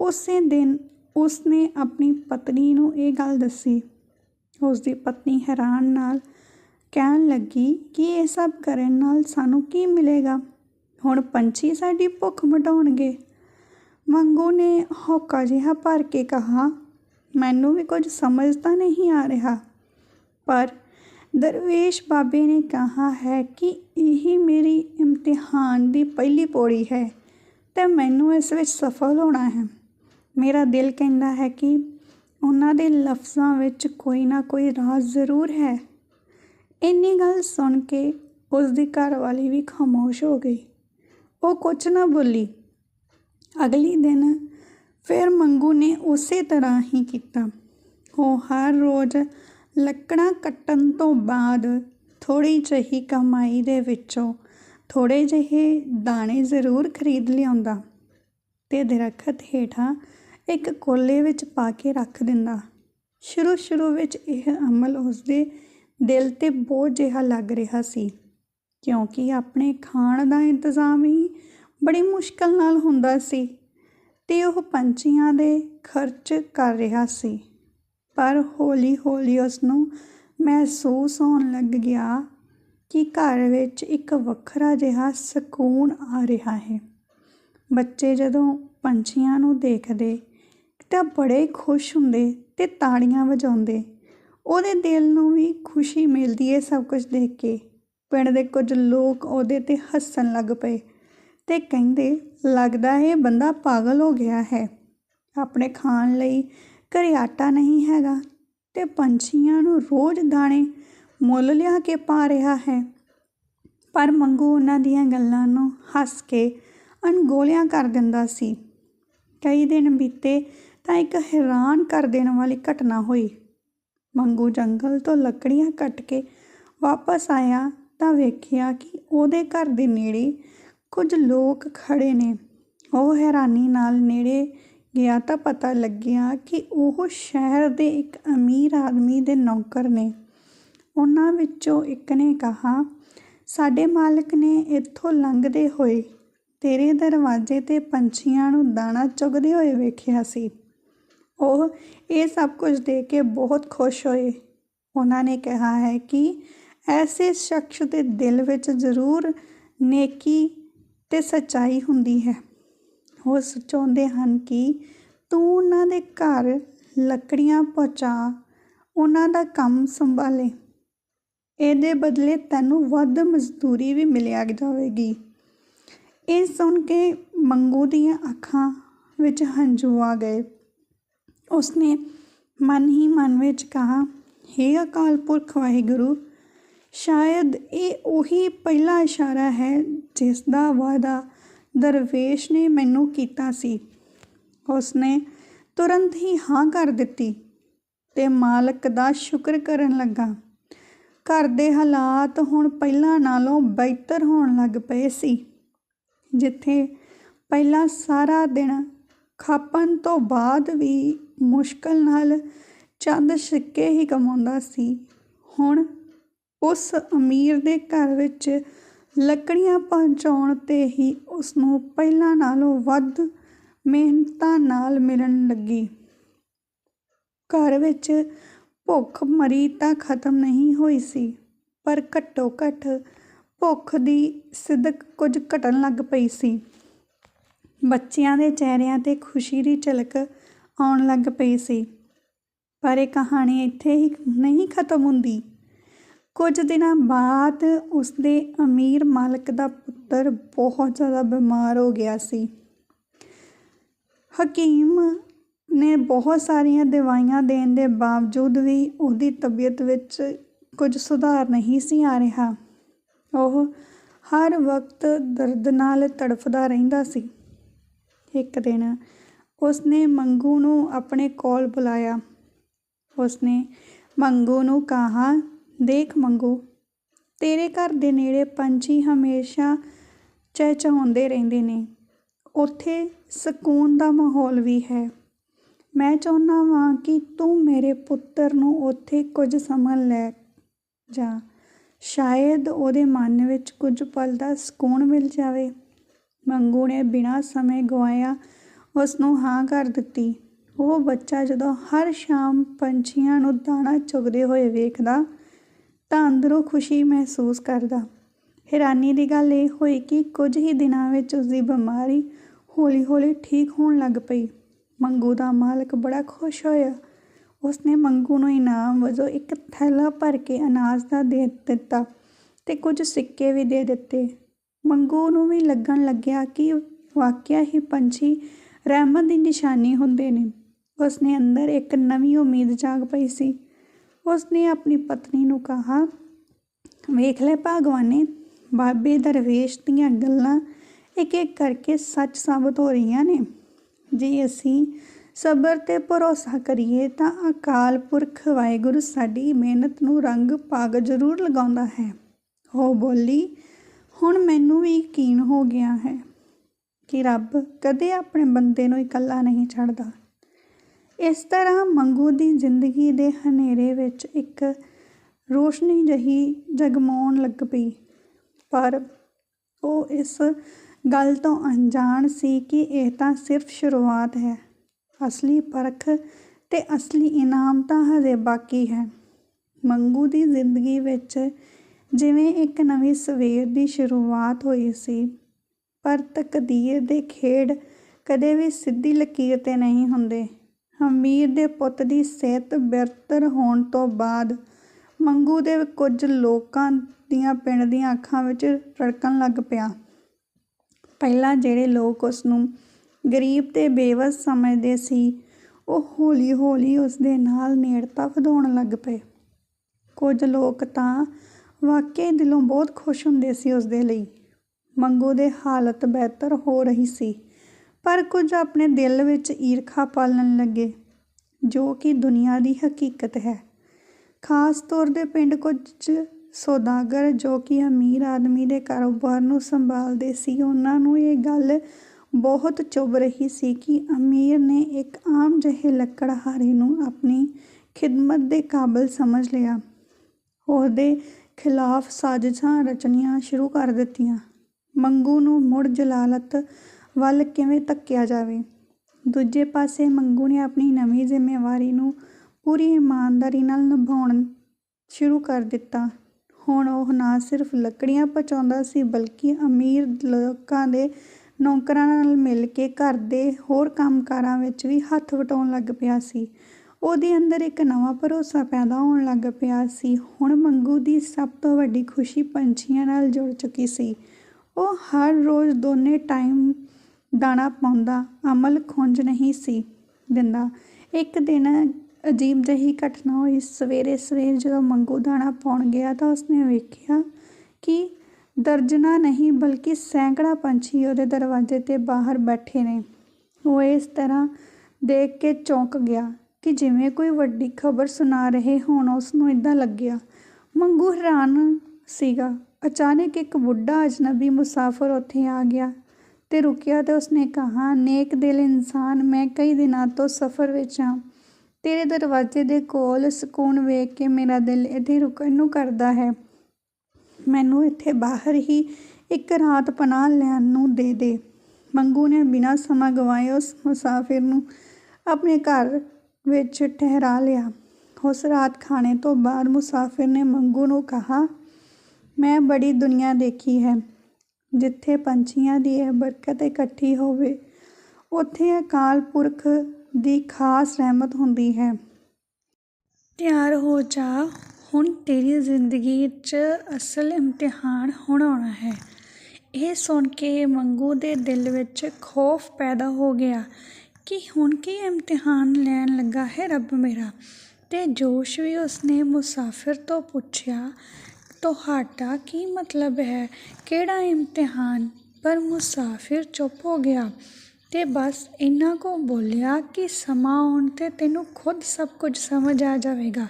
ਉਸੇ ਦਿਨ ਉਸਨੇ ਆਪਣੀ ਪਤਨੀ ਨੂੰ ਇਹ ਗੱਲ ਦੱਸੀ। ਉਸ ਦੀ ਪਤਨੀ ਹੈਰਾਨ ਨਾਲ ਕਹਿਣ ਲੱਗੀ ਕਿ ਇਹ ਸਭ ਕਰਨ ਨਾਲ ਸਾਨੂੰ ਕੀ ਮਿਲੇਗਾ? ਹੁਣ ਪੰਛੀ ਸਾਡੀ ਭੁੱਖ ਮਿਟਾਉਣਗੇ। ਮੰਗੂ ਨੇ ਹੌਕਾ ਜਿਹਾ ਭਰ ਕੇ ਕਹਾ, ਮੈਨੂੰ ਵੀ ਕੁਝ ਸਮਝ ਤਾਂ ਨਹੀਂ ਆ ਰਿਹਾ। ਪਰ ਦਰਵੇਸ਼ ਬਾਬੇ ਨੇ ਕਿਹਾ ਹੈ ਕਿ ਇਹ ਮੇਰੀ ਇਮਤਿਹਾਨ ਦੀ ਪਹਿਲੀ ਪੌੜੀ ਹੈ ਤੇ ਮੈਨੂੰ ਇਸ ਵਿੱਚ ਸਫਲ ਹੋਣਾ ਹੈ। ਮੇਰਾ ਦਿਲ ਕਹਿੰਦਾ ਹੈ ਕਿ ਉਹਨਾਂ ਦੇ ਲਫ਼ਜ਼ਾਂ ਵਿੱਚ ਕੋਈ ਨਾ ਕੋਈ ਰਾਜ਼ ਜ਼ਰੂਰ ਹੈ। ਇੰਨੀ ਗੱਲ ਸੁਣ ਕੇ ਉਸ ਦੀ ਘਰਵਾਲੀ ਵੀ ਖਾਮੋਸ਼ ਹੋ ਗਈ। ਉਹ ਕੁਝ ਨਾ ਬੋਲੀ। ਅਗਲੀ ਦਿਨ ਫਿਰ ਮੰਗੂ ਨੇ ਉਸੇ ਤਰ੍ਹਾਂ ਹੀ ਕੀਤਾ। ਉਹ ਹਰ ਰੋਜ਼ ਲੱਕੜਾਂ ਕੱਟਣ ਤੋਂ ਬਾਅਦ ਥੋੜ੍ਹੀ ਜਿਹੀ ਕਮਾਈ ਦੇ ਵਿੱਚੋਂ ਥੋੜ੍ਹੇ ਜਿਹੇ ਦਾਣੇ ਜ਼ਰੂਰ ਖਰੀਦ ਲਿਆਉਂਦਾ ਅਤੇ ਦਰੱਖਤ ਹੇਠਾਂ ਇੱਕ ਕੋਲੇ ਵਿੱਚ ਪਾ ਕੇ ਰੱਖ ਦਿੰਦਾ। ਸ਼ੁਰੂ ਸ਼ੁਰੂ ਵਿੱਚ ਇਹ ਅਮਲ ਉਸਦੇ ਦਿਲ ਤੇ ਬੋਝ ਜਿਹਾ ਲੱਗ ਰਿਹਾ ਸੀ, ਕਿਉਂਕਿ ਆਪਣੇ ਖਾਣ ਦਾ ਇੰਤਜ਼ਾਮ ਹੀ ਬੜੀ ਮੁਸ਼ਕਲ ਨਾਲ ਹੁੰਦਾ ਸੀ ਤੇ ਉਹ ਪੰਛੀਆਂ ਦੇ ਖਰਚ ਕਰ ਰਿਹਾ ਸੀ। ਪਰ ਹੌਲੀ ਹੌਲੀ ਉਸਨੂੰ ਮਹਿਸੂਸ ਹੋਣ ਲੱਗ ਗਿਆ ਕਿ ਘਰ ਵਿੱਚ ਇੱਕ ਵੱਖਰਾ ਜਿਹਾ ਸਕੂਨ ਆ ਰਿਹਾ ਹੈ। ਬੱਚੇ ਜਦੋਂ ਪੰਛੀਆਂ ਨੂੰ ਦੇਖਦੇ ਤਾਂ ਬੜੇ ਖੁਸ਼ ਹੁੰਦੇ ਅਤੇ ਤਾੜੀਆਂ ਵਜਾਉਂਦੇ। ਉਹਦੇ ਦਿਲ ਨੂੰ ਵੀ ਖੁਸ਼ੀ ਮਿਲਦੀ ਹੈ ਸਭ ਕੁਝ ਦੇਖ ਕੇ। ਪਿੰਡ ਦੇ ਕੁਝ ਲੋਕ ਉਹਦੇ ਤੇ ਹੱਸਣ ਲੱਗ ਪਏ ਤੇ ਕਹਿੰਦੇ, ਲੱਗਦਾ ਹੈ ਇਹ ਬੰਦਾ ਪਾਗਲ ਹੋ ਗਿਆ ਹੈ। ਆਪਣੇ ਖਾਣ ਲਈ ਘਰੇ ਆਟਾ ਨਹੀਂ ਹੈਗਾ ਤੇ ਪੰਛੀਆਂ ਨੂੰ ਰੋਜ਼ ਦਾਣੇ ਮੁੱਲ ਲਿਆ ਕੇ ਪਾ ਰਿਹਾ ਹੈ। ਪਰ ਮੰਗੂ ਉਹਨਾਂ ਦੀਆਂ ਗੱਲਾਂ ਨੂੰ ਹੱਸ ਕੇ ਅਣਗੋਲਿਆਂ ਕਰ ਦਿੰਦਾ ਸੀ। ਕਈ ਦਿਨ ਬੀਤੇ ਤਾਂ ਇੱਕ ਹੈਰਾਨ ਕਰ ਦੇਣ ਵਾਲੀ ਘਟਨਾ ਹੋਈ। ਮੰਗੂ ਜੰਗਲ ਤੋਂ ਲੱਕੜੀਆਂ ਕੱਟ ਕੇ ਵਾਪਸ ਆਇਆ ਤਾਂ ਵੇਖਿਆ ਕਿ ਉਹਦੇ ਘਰ ਦੇ ਨੇੜੇ ਕੁਝ ਲੋਕ ਖੜੇ ਨੇ। ਉਹ ਹੈਰਾਨੀ ਨਾਲ ਨੇੜੇ ਗਿਆ ਤਾਂ ਪਤਾ ਲੱਗਿਆ ਕਿ ਉਹ ਸ਼ਹਿਰ ਦੇ ਇੱਕ ਅਮੀਰ ਆਦਮੀ ਦੇ ਨੌਕਰ ਨੇ। ਉਹਨਾਂ ਵਿੱਚੋਂ ਇੱਕ ਨੇ ਕਿਹਾ, ਸਾਡੇ ਮਾਲਕ ਨੇ ਇੱਥੋਂ ਲੰਘਦੇ ਹੋਏ ਤੇਰੇ ਦਰਵਾਜ਼ੇ ਤੇ ਪੰਛੀਆਂ ਨੂੰ ਦਾਣਾ ਚੁਗਦੇ ਹੋਏ ਵੇਖਿਆ ਸੀ। ਉਹ ਇਹ ਸਭ ਕੁਝ ਦੇਖ ਕੇ ਬਹੁਤ ਖੁਸ਼ ਹੋਏ। ਉਹਨਾਂ ਨੇ ਕਿਹਾ ਹੈ ਕਿ ਐਸੇ ਸ਼ਖਸ ਦੇ ਦਿਲ ਵਿੱਚ ਜ਼ਰੂਰ ਨੇਕੀ ਤੇ ਸੱਚਾਈ ਹੁੰਦੀ ਹੈ। ਉਹ ਚਾਹੁੰਦੇ ਹਨ ਕਿ ਤੂੰ ਉਹਨਾਂ ਦੇ ਘਰ ਲੱਕੜੀਆਂ ਪਹੁੰਚਾ ਉਹਨਾਂ ਦਾ ਕੰਮ ਸੰਭਾਲੇ। ਇਹਦੇ ਬਦਲੇ ਤੈਨੂੰ ਵੱਧ ਮਜ਼ਦੂਰੀ ਵੀ ਮਿਲਿਆ ਜਾਵੇਗੀ। ਇਹ ਸੁਣ ਕੇ ਮੰਗੂ ਦੀਆਂ ਅੱਖਾਂ ਵਿੱਚ ਹੰਝੂ ਆ ਗਏ। ਉਸਨੇ ਮਨ ਹੀ ਮਨ ਵਿੱਚ ਕਹਾ, ਹੇ ਅਕਾਲ ਪੁਰਖ ਵਾਹਿਗੁਰੂ, ਸ਼ਾਇਦ ਇਹ ਉਹੀ ਪਹਿਲਾ ਇਸ਼ਾਰਾ ਹੈ ਜਿਸ ਦਾ ਵਾਅਦਾ ਦਰਵੇਸ਼ ਨੇ ਮੈਨੂੰ ਕੀਤਾ ਸੀ। ਉਸਨੇ ਤੁਰੰਤ ਹੀ ਹਾਂ ਕਰ ਦਿੱਤੀ ਤੇ ਮਾਲਕ ਦਾ ਸ਼ੁਕਰ ਕਰਨ ਲੱਗਾ। ਘਰ ਦੇ ਹਾਲਾਤ ਹੁਣ ਪਹਿਲਾਂ ਨਾਲੋਂ ਬਿਹਤਰ ਹੋਣ ਲੱਗ ਪਏ ਸੀ, ਜਿੱਥੇ ਪਹਿਲਾਂ ਸਾਰਾ ਦਿਨ ਖਾਪਣ ਤੋਂ ਬਾਅਦ ਵੀ ਮੁਸ਼ਕਲ ਨਾਲ ਚੰਦ ਸਿੱਕੇ ਹੀ ਕਮਾਉਂਦਾ ਸੀ। ਹੁਣ ਉਸ ਅਮੀਰ ਦੇ ਘਰ ਵਿੱਚ ਲੱਕੜੀਆਂ ਪਹੁੰਚਾਉਣ ਤੇ ਹੀ ਉਸਨੂੰ ਪਹਿਲਾਂ ਨਾਲੋਂ ਵੱਧ ਮਿਹਨਤਾਂ ਨਾਲ ਮਿਲਣ ਲੱਗੀ। ਘਰ ਵਿੱਚ ਭੁੱਖ ਮਰੀ ਤਾਂ ਖਤਮ ਨਹੀਂ ਹੋਈ ਸੀ, ਪਰ ਘੱਟੋ ਘੱਟ ਭੁੱਖ ਦੀ ਸਿਦਕ ਕੁਝ ਘਟਣ ਲੱਗ ਪਈ ਸੀ। ਬੱਚਿਆਂ ਦੇ ਚਿਹਰਿਆਂ ਤੇ ਖੁਸ਼ੀ ਦੀ ਝਲਕ ਆਉਣ ਲੱਗ ਪਈ ਸੀ, ਪਰ ਇਹ ਕਹਾਣੀ ਇੱਥੇ ਹੀ ਨਹੀਂ ਖਤਮ ਹੁੰਦੀ। ਕੁਝ ਦਿਨਾਂ ਬਾਅਦ ਉਸਦੇ ਅਮੀਰ ਮਾਲਕ ਦਾ ਪੁੱਤਰ ਬਹੁਤ ਜ਼ਿਆਦਾ ਬਿਮਾਰ ਹੋ ਗਿਆ ਸੀ। ਹਕੀਮ ਨੇ ਬਹੁਤ ਸਾਰੀਆਂ ਦਵਾਈਆਂ ਦੇਣ ਦੇ ਬਾਵਜੂਦ ਵੀ ਉਹਦੀ ਤਬੀਅਤ ਵਿੱਚ ਕੁਝ ਸੁਧਾਰ ਨਹੀਂ ਸੀ ਆ ਰਿਹਾ। ਉਹ ਹਰ ਵਕਤ ਦਰਦ ਨਾਲ ਤੜਫਦਾ ਰਹਿੰਦਾ ਸੀ। ਇੱਕ ਦਿਨ ਉਸਨੇ ਮੰਗੂ ਨੂੰ ਆਪਣੇ ਕੋਲ ਬੁਲਾਇਆ। ਉਸਨੇ ਮੰਗੂ ਨੂੰ ਕਹਾ ਦੇਖ ਮੰਗੋ। ਤੇਰੇ ਘਰ ਦੇ ਨੇੜੇ ਪੰਛੀ ਹਮੇਸ਼ਾ ਚਹਿਚਹਾਉਂਦੇ ਰਹਿੰਦੇ ਨੇ। ਉੱਥੇ ਸਕੂਨ ਦਾ ਮਾਹੌਲ ਵੀ ਹੈ। ਮੈਂ ਚਾਹੁੰਦਾ ਵਾਂ ਕਿ ਤੂੰ ਮੇਰੇ ਪੁੱਤਰ ਨੂੰ ਉੱਥੇ ਕੁਝ ਸਮਾਂ ਲੈ ਜਾ। ਸ਼ਾਇਦ ਉਹਦੇ ਮਨ ਵਿੱਚ ਕੁਝ ਪਲ ਦਾ ਸਕੂਨ ਮਿਲ ਜਾਵੇ। ਮੰਗੂ ਨੇ ਬਿਨਾਂ ਸਮੇਂ ਗਵਾਇਆ ਉਸ ਨੂੰ ਹਾਂ ਕਰ ਦਿੱਤੀ। ਉਹ ਬੱਚਾ ਜਦੋਂ ਹਰ ਸ਼ਾਮ ਪੰਛੀਆਂ ਨੂੰ ਦਾਣਾ ਚੁਗਦੇ ਹੋਏ ਵੇਖਦਾ ਤਾਂ ਅੰਦਰੋਂ ਖੁਸ਼ੀ ਮਹਿਸੂਸ ਕਰਦਾ। ਹੈਰਾਨੀ ਦੀ ਗੱਲ ਇਹ ਹੋਈ ਕਿ ਕੁਝ ਹੀ ਦਿਨਾਂ ਵਿੱਚ ਉਸਦੀ ਬਿਮਾਰੀ ਹੌਲੀ-ਹੌਲੀ ਠੀਕ ਹੋਣ ਲੱਗ ਪਈ। ਮੰਗੂ ਦਾ ਮਾਲਕ ਬੜਾ ਖੁਸ਼ ਹੋਇਆ। ਉਸਨੇ ਮੰਗੂ ਨੂੰ ਇਨਾਮ ਵਜੋਂ ਇੱਕ ਥੈਲਾ ਭਰ ਕੇ ਅਨਾਜ ਦਾ ਦੇ ਦਿੱਤਾ ਤੇ ਕੁਝ ਸਿੱਕੇ ਵੀ ਦੇ ਦਿੱਤੇ। ਮੰਗੂ ਨੂੰ ਵੀ ਲੱਗਣ ਲੱਗਿਆ ਕਿ ਵਾਕਿਆ ਹੀ ਪੰਛੀ ਰਹਿਮਤ ਦੀ ਨਿਸ਼ਾਨੀ ਹੁੰਦੇ ਨੇ। ਉਸਨੇ ਅੰਦਰ ਇੱਕ ਨਵੀਂ ਉਮੀਦ ਜਾਗ ਪਈ ਸੀ। ਉਸਨੇ ਆਪਣੀ ਪਤਨੀ ਨੂੰ ਕਹਾ, ਵੇਖ ਲੈ ਭਗਵਾਨੇ, ਬਾਬੇ ਦਰਵੇਸ਼ ਦੀਆਂ ਗੱਲਾਂ ਇੱਕ ਇੱਕ ਕਰਕੇ ਸੱਚ ਸਾਬਤ ਹੋ ਰਹੀਆਂ ਨੇ। ਜੇ ਅਸੀਂ ਸਬਰ ਤੇ ਭਰੋਸਾ ਕਰੀਏ ਤਾਂ ਅਕਾਲ ਪੁਰਖ ਵਾਹਿਗੁਰੂ ਸਾਡੀ ਮਿਹਨਤ ਨੂੰ ਰੰਗ ਪਾਗ ਜ਼ਰੂਰ ਲਗਾਉਂਦਾ ਹੈ। ਉਹ ਬੋਲੀ, ਹੁਣ ਮੈਨੂੰ ਵੀ ਯਕੀਨ ਹੋ ਗਿਆ ਹੈ ਕਿ ਰੱਬ ਕਦੇ ਆਪਣੇ ਬੰਦੇ ਨੂੰ ਇਕੱਲਾ ਨਹੀਂ ਛੱਡਦਾ। ਇਸ ਤਰ੍ਹਾਂ ਮੰਗੂ ਦੀ ਜ਼ਿੰਦਗੀ ਦੇ ਹਨੇਰੇ ਵਿੱਚ ਇੱਕ ਰੋਸ਼ਨੀ ਜਿਹੀ ਜਗਮਾਉਣ ਲੱਗ ਪਈ। ਪਰ ਉਹ ਇਸ ਗੱਲ ਤੋਂ ਅਣਜਾਣ ਸੀ ਕਿ ਇਹ ਤਾਂ ਸਿਰਫ ਸ਼ੁਰੂਆਤ ਹੈ। ਅਸਲੀ ਪਰਖ ਤੇ ਅਸਲੀ ਇਨਾਮ ਤਾਂ ਹਜੇ ਬਾਕੀ ਹੈ। ਮੰਗੂ ਦੀ ਜ਼ਿੰਦਗੀ ਵਿੱਚ ਜਿਵੇਂ ਇੱਕ ਨਵੀਂ ਸਵੇਰ ਦੀ ਸ਼ੁਰੂਆਤ ਹੋਈ ਸੀ, ਪਰ ਤਕਦੀਰ ਦੇ ਖੇਡ ਕਦੇ ਵੀ ਸਿੱਧੀ ਲਕੀਰ ਤੇ ਨਹੀਂ ਹੁੰਦੇ। ਹਮੀਰ ਦੇ ਪੁੱਤ ਦੀ ਸਿਹਤ ਬਿਹਤਰ ਹੋਣ ਤੋਂ ਬਾਅਦ ਮੰਗੂ ਦੇ ਕੁਝ ਲੋਕਾਂ ਦੀਆਂ ਪਿੰਡ ਦੀਆਂ ਅੱਖਾਂ ਵਿੱਚ ਰੜਕਣ ਲੱਗ ਪਿਆ। ਪਹਿਲਾਂ ਜਿਹੜੇ ਲੋਕ ਉਸ ਨੂੰ ਗਰੀਬ ਤੇ ਬੇਵਸ ਸਮਝਦੇ ਸੀ, ਉਹ ਹੌਲੀ-ਹੌਲੀ ਉਸ ਦੇ ਨਾਲ ਨੇੜਤਾ ਵਧਾਉਣ ਲੱਗ ਪਏ। ਕੁਝ ਲੋਕ ਤਾਂ ਵਾਕਈ ਦਿਲੋਂ ਬਹੁਤ ਖੁਸ਼ ਹੁੰਦੇ ਸੀ ਉਸ ਦੇ ਲਈ। ਮੰਗੂ ਦੇ ਹਾਲਤ ਬਿਹਤਰ ਹੋ ਰਹੀ ਸੀ। ਪਰ ਕੁਝ ਆਪਣੇ ਦਿਲ ਵਿੱਚ ਈਰਖਾ ਪਾਲਣ ਲੱਗੇ, ਜੋ ਕਿ ਦੁਨੀਆ ਦੀ ਹਕੀਕਤ ਹੈ। ਖਾਸ ਤੌਰ ਦੇ ਪਿੰਡ ਕੁਝ ਸੌਦਾਗਰ ਜੋ ਕਿ ਅਮੀਰ ਆਦਮੀ ਦੇ ਕਾਰੋਬਾਰ ਨੂੰ ਸੰਭਾਲਦੇ ਸੀ, ਉਹਨਾਂ ਨੂੰ ਇਹ ਗੱਲ ਬਹੁਤ ਚੁੱਭ ਰਹੀ ਸੀ ਕਿ ਅਮੀਰ ਨੇ ਇੱਕ ਆਮ ਜਿਹੇ ਲੱਕੜਹਾਰੇ ਨੂੰ ਆਪਣੀ ਖਿਦਮਤ ਦੇ ਕਾਬਲ ਸਮਝ ਲਿਆ। ਉਹਦੇ ਖਿਲਾਫ ਸਾਜ਼ਿਸ਼ਾਂ ਰਚਣੀਆਂ ਸ਼ੁਰੂ ਕਰ ਦਿੱਤੀਆਂ। ਮੰਗੂ ਨੂੰ ਮੁੜ ਜਲਾਲਤ ਵੱਲ ਕਿਵੇਂ ਧੱਕਿਆ ਜਾਵੇ? ਦੂਜੇ ਪਾਸੇ ਮੰਗੂ ਨੇ ਆਪਣੀ ਨਵੀਂ ਜ਼ਿੰਮੇਵਾਰੀ ਨੂੰ ਪੂਰੀ ਇਮਾਨਦਾਰੀ ਨਾਲ ਨਿਭਾਉਣ ਸ਼ੁਰੂ ਕਰ ਦਿੱਤਾ। ਹੁਣ ਉਹ ਨਾ ਸਿਰਫ ਲੱਕੜੀਆਂ ਪਹੁੰਚਾਉਂਦਾ ਸੀ, ਬਲਕਿ ਅਮੀਰ ਲੋਕਾਂ ਦੇ ਨੌਕਰਾਂ ਨਾਲ ਮਿਲ ਕੇ ਘਰ ਦੇ ਹੋਰ ਕੰਮਕਾਰਾਂ ਵਿੱਚ ਵੀ ਹੱਥ ਵਟਾਉਣ ਲੱਗ ਪਿਆ ਸੀ। ਉਹਦੇ ਅੰਦਰ ਇੱਕ ਨਵਾਂ ਭਰੋਸਾ ਪੈਦਾ ਹੋਣ ਲੱਗ ਪਿਆ ਸੀ। ਹੁਣ ਮੰਗੂ ਦੀ ਸਭ ਤੋਂ ਵੱਡੀ ਖੁਸ਼ੀ ਪੰਛੀਆਂ ਨਾਲ ਜੁੜ ਚੁੱਕੀ ਸੀ। ਉਹ ਹਰ ਰੋਜ਼ ਦੋਨੇ ਟਾਈਮ ਦਾਣਾ ਪਾਉਂਦਾ, ਅਮਲ ਖੁੰਝ ਨਹੀਂ ਸੀ ਦਿੰਦਾ। ਇੱਕ ਦਿਨ ਅਜੀਬ ਜਿਹੀ ਘਟਨਾ ਹੋਈ। ਸਵੇਰੇ ਸਵੇਰ ਜਦੋਂ ਮੰਗੂ ਦਾਣਾ ਪਾਉਣ ਗਿਆ ਤਾਂ ਉਸਨੇ ਵੇਖਿਆ ਕਿ ਦਰਜਨਾ ਨਹੀਂ ਬਲਕਿ ਸੈਂਕੜਾ ਪੰਛੀ ਉਹਦੇ ਦਰਵਾਜ਼ੇ ਤੇ ਬਾਹਰ ਬੈਠੇ ਨੇ। ਉਹ ਇਸ ਤਰ੍ਹਾਂ ਦੇਖ ਕੇ ਚੌਂਕ ਗਿਆ ਕਿ ਜਿਵੇਂ ਕੋਈ ਵੱਡੀ ਖਬਰ ਸੁਣਾ ਰਹੇ ਹੋਣ ਉਸ ਨੂੰ ਇਦਾਂ ਲੱਗਿਆ। ਮੰਗੂ ਹੈਰਾਨ ਸੀਗਾ। ਅਚਾਨਕ ਇੱਕ ਬੁੱਢਾ ਅਜਨਬੀ ਮੁਸਾਫਰ ਉੱਥੇ ਆ ਗਿਆ। ਤੇ ਰੁਕਿਆ ਤੇ ਉਸਨੇ ਕਹਾ, ਨੇਕ ਦਿਲ ਇਨਸਾਨ, ਮੈਂ ਕਈ ਦਿਨਾਂ ਤੋਂ ਸਫ਼ਰ ਵਿੱਚ ਹਾਂ। ਤੇਰੇ ਦਰਵਾਜ਼ੇ ਦੇ ਕੋਲ ਸਕੂਨ ਵੇਖ ਕੇ ਮੇਰਾ ਦਿਲ ਇੱਥੇ ਰੁਕਣ ਨੂੰ ਕਰਦਾ ਹੈ। ਮੈਨੂੰ ਇੱਥੇ ਬਾਹਰ ਹੀ ਇੱਕ ਰਾਤ ਪਨਾਹ ਲੈਣ ਨੂੰ ਦੇ ਦੇ। ਮੰਗੂ ਨੇ ਬਿਨਾਂ ਸਮਾਂ ਗਵਾਏ ਉਸ ਮੁਸਾਫਿਰ ਨੂੰ ਆਪਣੇ ਘਰ ਵਿੱਚ ਠਹਿਰਾ ਲਿਆ। ਉਸ ਰਾਤ ਖਾਣੇ ਤੋਂ ਬਾਅਦ ਮੁਸਾਫਿਰ ਨੇ ਮੰਗੂ ਨੂੰ ਕਹਾ, ਮੈਂ ਬੜੀ ਦੁਨੀਆ ਦੇਖੀ ਹੈ। ਜਿੱਥੇ ਪੰਛੀਆਂ ਦੀ ਇਹ ਬਰਕਤ ਇਕੱਠੀ ਹੋਵੇ, ਉੱਥੇ ਅਕਾਲ ਪੁਰਖ ਦੀ ਖਾਸ ਰਹਿਮਤ ਹੁੰਦੀ ਹੈ। ਤਿਆਰ ਹੋ ਜਾ, ਹੁਣ ਤੇਰੀ ਜ਼ਿੰਦਗੀ 'ਚ ਅਸਲ ਇਮਤਿਹਾਨ ਹੁਣ ਆਉਣਾ ਹੈ। ਇਹ ਸੁਣ ਕੇ ਮੰਗੂ ਦੇ ਦਿਲ ਵਿੱਚ ਖੌਫ ਪੈਦਾ ਹੋ ਗਿਆ ਕਿ ਹੁਣ ਕੀ ਇਮਤਿਹਾਨ ਲੈਣ ਲੱਗਾ ਹੈ ਰੱਬ ਮੇਰਾ। ਤੇ ਜੋਸ਼ ਵੀ ਉਸਨੇ ਮੁਸਾਫਿਰ ਤੋਂ ਪੁੱਛਿਆ ਤੁਹਾਡਾ ਕੀ ਮਤਲਬ ਹੈ? ਕਿਹੜਾ ਇਮਤਿਹਾਨ? ਪਰ ਮੁਸਾਫਿਰ ਚੁੱਪ ਹੋ ਗਿਆ ਤੇ ਬਸ ਇੰਨਾ ਕੁ ਬੋਲਿਆ ਕਿ ਸਮਾਂ ਆਉਣ ਤੇ ਤੈਨੂੰ ਖੁਦ ਸਭ ਕੁਝ ਸਮਝ ਆ ਜਾਵੇਗਾ।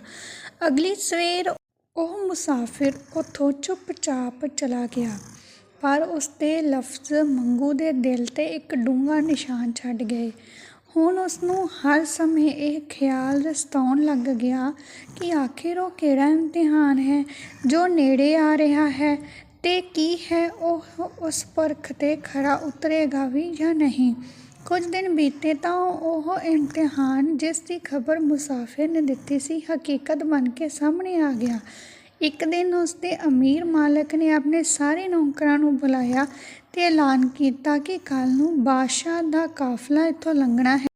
ਅਗਲੀ ਸਵੇਰ ਉਹ ਮੁਸਾਫਿਰ ਉੱਥੋਂ ਚੁੱਪਚਾਪ ਚਲਾ ਗਿਆ, ਪਰ ਉਸਦੇ ਲਫ਼ਜ਼ ਮੰਗੂ ਦੇ ਦਿਲ ਤੇ ਇੱਕ ਡੂੰਘਾ ਨਿਸ਼ਾਨ ਛੱਡ ਗਏ। ਹੁਣ ਉਸਨੂੰ ਹਰ ਸਮੇਂ ਇਹ ਖਿਆਲ ਰਸਤਾਉਣ ਲੱਗ ਗਿਆ ਕਿ ਆਖਿਰ ਉਹ ਕਿਹੜਾ ਇਮਤਿਹਾਨ ਹੈ, ਜੋ ਨੇੜੇ ਆ ਰਿਹਾ ਹੈ ਤੇ ਕੀ ਹੈ ਉਹ ਉਸ ਪਰਖ ਤੇ ਖਰਾ ਉਤਰੇਗਾ ਵੀ ਜਾਂ ਨਹੀਂ। ਕੁਝ ਦਿਨ ਬੀਤੇ ਤਾਂ ਉਹ ਇਮਤਿਹਾਨ ਜਿਸ ਦੀ ਖਬਰ ਮੁਸਾਫਿਰ ਨੇ ਦਿੱਤੀ ਸੀ, ਹਕੀਕਤ ਬਣ ਕੇ ਸਾਹਮਣੇ ਆ ਗਿਆ। ਇੱਕ ਦਿਨ ਉਸਦੇ ਅਮੀਰ ਮਾਲਕ ਨੇ ਆਪਣੇ ਸਾਰੇ ਨੌਕਰਾਂ ਨੂੰ ਬੁਲਾਇਆ ਤੇ ਐਲਾਨ ਕੀਤਾ ਕਿ ਕੱਲ ਨੂੰ ਬਾਦਸ਼ਾਹ ਦਾ ਕਾਫਲਾ ਇੱਥੋਂ ਲੰਘਣਾ ਹੈ।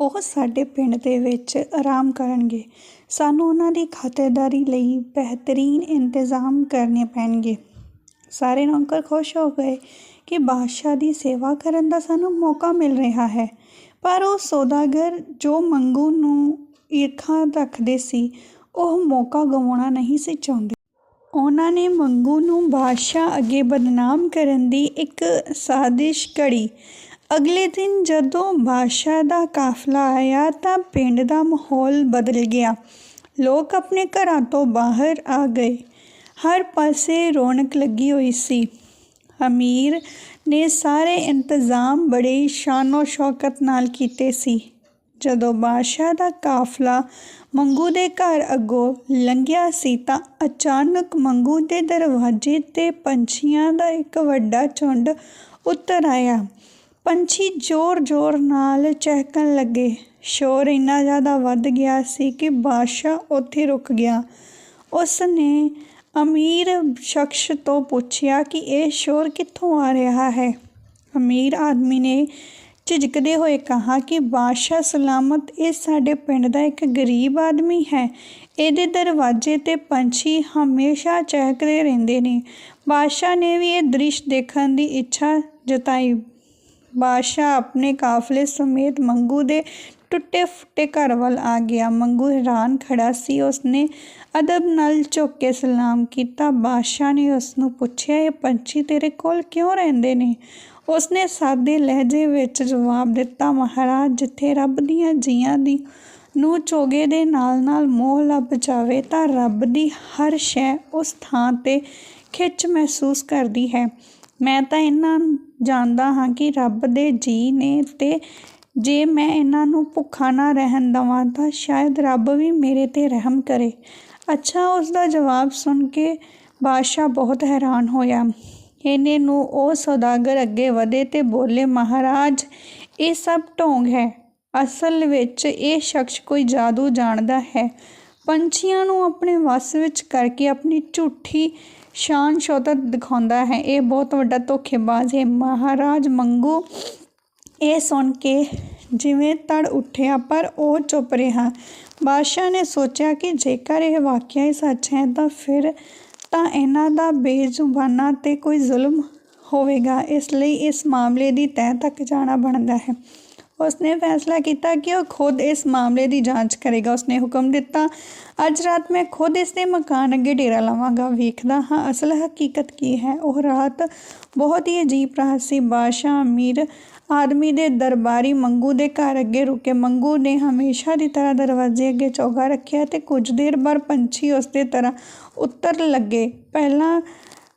ਉਹ ਸਾਡੇ ਪਿੰਡ ਦੇ ਵਿੱਚ ਆਰਾਮ ਕਰਨਗੇ। ਸਾਨੂੰ ਉਹਨਾਂ ਦੀ ਖਾਤਰਦਾਰੀ ਲਈ ਬਿਹਤਰੀਨ ਇੰਤਜ਼ਾਮ ਕਰਨੇ ਪੈਣਗੇ। ਸਾਰੇ ਨੌਕਰ ਖੁਸ਼ ਹੋ ਗਏ ਕਿ ਬਾਦਸ਼ਾਹ ਦੀ ਸੇਵਾ ਕਰਨ ਦਾ ਸਾਨੂੰ ਮੌਕਾ ਮਿਲ ਰਿਹਾ ਹੈ। ਪਰ ਉਹ ਸੌਦਾਗਰ ਜੋ ਮੰਗੂ ਨੂੰ ਈਰਖਾ ਰੱਖਦੇ ਸੀ, ਉਹ ਮੌਕਾ ਗਵਾਉਣਾ ਨਹੀਂ ਸੀ ਚਾਹੁੰਦੇ। ਉਹਨਾਂ ਨੇ ਮੰਗੂ ਨੂੰ ਬਾਦਸ਼ਾਹ ਅੱਗੇ ਬਦਨਾਮ ਕਰਨ ਦੀ ਇੱਕ ਸਾਜ਼ਿਸ਼ ਘੜੀ। ਅਗਲੇ ਦਿਨ ਜਦੋਂ ਬਾਦਸ਼ਾਹ ਦਾ ਕਾਫਲਾ ਆਇਆ ਤਾਂ ਪਿੰਡ ਦਾ ਮਾਹੌਲ ਬਦਲ ਗਿਆ। ਲੋਕ ਆਪਣੇ ਘਰਾਂ ਤੋਂ ਬਾਹਰ ਆ ਗਏ। ਹਰ ਪਾਸੇ ਰੌਣਕ ਲੱਗੀ ਹੋਈ ਸੀ। ਅਮੀਰ ਨੇ ਸਾਰੇ ਇੰਤਜ਼ਾਮ ਬੜੇ ਸ਼ਾਨੋ ਸ਼ੌਕਤ ਨਾਲ ਕੀਤੇ ਸੀ। ਜਦੋਂ ਬਾਦਸ਼ਾਹ ਦਾ ਕਾਫਲਾ ਮੰਗੂ ਦੇ ਘਰ ਅੱਗੋਂ ਲੰਘਿਆ ਸੀ ਤਾਂ ਅਚਾਨਕ ਮੰਗੂ ਦੇ ਦਰਵਾਜ਼ੇ ਤੇ ਪੰਛੀਆਂ ਦਾ ਇੱਕ ਵੱਡਾ ਝੁੰਡ ਉੱਤਰ ਆਇਆ। ਪੰਛੀ ਜ਼ੋਰ-ਜ਼ੋਰ ਨਾਲ ਚਹਿਕਣ ਲੱਗੇ। ਸ਼ੋਰ ਇੰਨਾ ਜ਼ਿਆਦਾ ਵੱਧ ਗਿਆ ਸੀ ਕਿ ਬਾਦਸ਼ਾਹ ਉੱਥੇ ਰੁਕ ਗਿਆ। ਉਸ ਨੇ ਅਮੀਰ ਸ਼ਖਸ ਤੋਂ ਪੁੱਛਿਆ ਕਿ ਇਹ ਸ਼ੋਰ ਕਿੱਥੋਂ ਆ ਰਿਹਾ ਹੈ? ਅਮੀਰ ਆਦਮੀ ਨੇ ਝਿਜਕਦੇ ਹੋਏ ਕਹਾ ਕਿ ਬਾਦਸ਼ਾਹ ਸਲਾਮਤ ਇਹ ਸਾਡੇ ਪਿੰਡ ਦਾ ਇੱਕ ਗਰੀਬ ਆਦਮੀ ਹੈ। ਇਹਦੇ ਦਰਵਾਜ਼ੇ ਤੇ ਪੰਛੀ ਹਮੇਸ਼ਾ ਚਹਿਕਦੇ ਰਹਿੰਦੇ ਨੇ। ਬਾਦਸ਼ਾਹ ਨੇ ਵੀ ਇਹ ਦ੍ਰਿਸ਼ ਦੇਖਣ ਦੀ ਇੱਛਾ ਜਤਾਈ। ਬਾਦਸ਼ਾਹ ਆਪਣੇ ਕਾਫਲੇ ਸਮੇਤ ਮੰਗੂ ਦੇ ਟੁੱਟੇ ਫੁੱਟੇ ਘਰ ਵੱਲ ਆ ਗਿਆ। ਮੰਗੂ ਹੈਰਾਨ ਖੜਾ ਸੀ। ਉਸਨੇ ਅਦਬ ਨਾਲ ਝੁੱਕ ਕੇ ਸਲਾਮ ਕੀਤਾ। ਬਾਦਸ਼ਾਹ ਨੇ ਉਸ ਨੂੰ ਪੁੱਛਿਆ, ਇਹ ਪੰਛੀ ਤੇਰੇ ਕੋਲ ਕਿਉਂ ਰਹਿੰਦੇ ਨੇ? ਉਸਨੇ ਸਾਦੇ ਲਹਿਜੇ ਵਿੱਚ ਜਵਾਬ ਦਿੱਤਾ, ਮਹਾਰਾਜ, ਜਿੱਥੇ ਰੱਬ ਦੀਆਂ ਜੀਆਂ ਦੀ ਨੂੰ ਚੋਗੇ ਦੇ ਨਾਲ ਨਾਲ ਮੋਹ ਲੱਭ ਜਾਵੇ, ਤਾਂ ਰੱਬ ਦੀ ਹਰ ਸ਼ੈ ਉਸ ਥਾਂ ਤੇ ਖਿੱਚ ਮਹਿਸੂਸ ਕਰਦੀ ਹੈ। ਮੈਂ ਤਾਂ ਇਹਨਾਂ ਜਾਣਦਾ ਹਾਂ ਕਿ ਰੱਬ ਦੇ ਜੀ ਨੇ ਤੇ ਜੇ ਮੈਂ ਇਹਨਾਂ ਨੂੰ ਭੁੱਖਾ ਨਾ ਰਹਿਣ ਦਵਾਂ ਤਾਂ ਸ਼ਾਇਦ ਰੱਬ ਵੀ ਮੇਰੇ ਤੇ ਰਹਿਮ ਕਰੇ। ਅੱਛਾ ਉਸ ਦਾ ਜਵਾਬ ਸੁਣ ਕੇ ਬਾਦਸ਼ਾਹ ਬਹੁਤ ਹੈਰਾਨ ਹੋਇਆ। ਇਹਨੇ ਨੂੰ ਉਹ ਸੌਦਾਗਰ ਅੱਗੇ ਵਧੇ ਤੇ ਬੋਲੇ, ਮਹਾਰਾਜ, ਇਹ ਸਭ ਢੋਂਗ ਹੈ। ਅਸਲ ਵਿੱਚ ਇਹ ਸ਼ਖਸ ਕੋਈ ਜਾਦੂ ਜਾਣਦਾ ਹੈ। ਪੰਛੀਆਂ ਨੂੰ ਆਪਣੇ ਵਸ ਵਿੱਚ ਕਰਕੇ ਆਪਣੀ ਝੂਠੀ ਸ਼ਾਨ ਸ਼ੌਕਤ ਦਿਖਾਉਂਦਾ ਹੈ। ਇਹ ਬਹੁਤ ਵੱਡਾ ਧੋਖੇਬਾਜ਼ ਹੈ। ਮਹਾਰਾਜ ਮੰਗੂ ਇਹ ਸੁਣ ਕੇ ਜਿਵੇਂ ਤੜ ਉੱਠਿਆ, ਪਰ ਉਹ ਚੁੱਪ ਰਿਹਾ। ਬਾਦਸ਼ਾਹ ਨੇ ਸੋਚਿਆ ਕਿ ਜੇਕਰ ਇਹ ਵਾਕਿਆ ਹੀ ਸੱਚ ਹੈ, ਤਾਂ ਫਿਰ ਤਾਂ ਇਹਨਾਂ ਦਾ ਬੇਜ਼ੁਬਾਨਾਂ ਤੇ ਕੋਈ ਜ਼ੁਲਮ ਹੋਵੇਗਾ। ਇਸ ਲਈ ਇਸ ਮਾਮਲੇ ਦੀ ਤਹਿ ਤੱਕ ਜਾਣਾ ਬਣਦਾ ਹੈ। ਉਸਨੇ ਫੈਸਲਾ ਕੀਤਾ ਕਿ ਉਹ ਖੁਦ ਇਸ ਮਾਮਲੇ ਦੀ ਜਾਂਚ ਕਰੇਗਾ। ਉਸਨੇ ਹੁਕਮ ਦਿੱਤਾ, ਅੱਜ ਰਾਤ ਮੈਂ ਖੁਦ ਇਸ ਦੇ ਮਕਾਨ ਅੱਗੇ ਡੇਰਾ ਲਾਵਾਂਗਾ। ਵੇਖਦਾ ਹਾਂ ਅਸਲ ਹਕੀਕਤ ਕੀ ਹੈ। ਉਹ ਰਾਤ ਬਹੁਤ ਹੀ ਅਜੀਬ ਰਾਤ ਸੀ। ਬਾਦਸ਼ਾਹ ਅਮੀਰ ਆਦਮੀ ਦੇ ਦਰਬਾਰੀ ਮੰਗੂ ਦੇ ਘਰ ਅੱਗੇ ਰੁਕੇ। ਮੰਗੂ ਨੇ ਹਮੇਸ਼ਾ ਦੀ ਤਰ੍ਹਾਂ ਦਰਵਾਜ਼ੇ ਅੱਗੇ ਚੌਗਾ ਰੱਖਿਆ ਤੇ ਕੁਝ ਦੇਰ ਬਾਅਦ ਪੰਛੀ ਉਸ ਦੇ ਤਰ੍ਹਾਂ ਉੱਤਰ ਲੱਗੇ। ਪਹਿਲਾਂ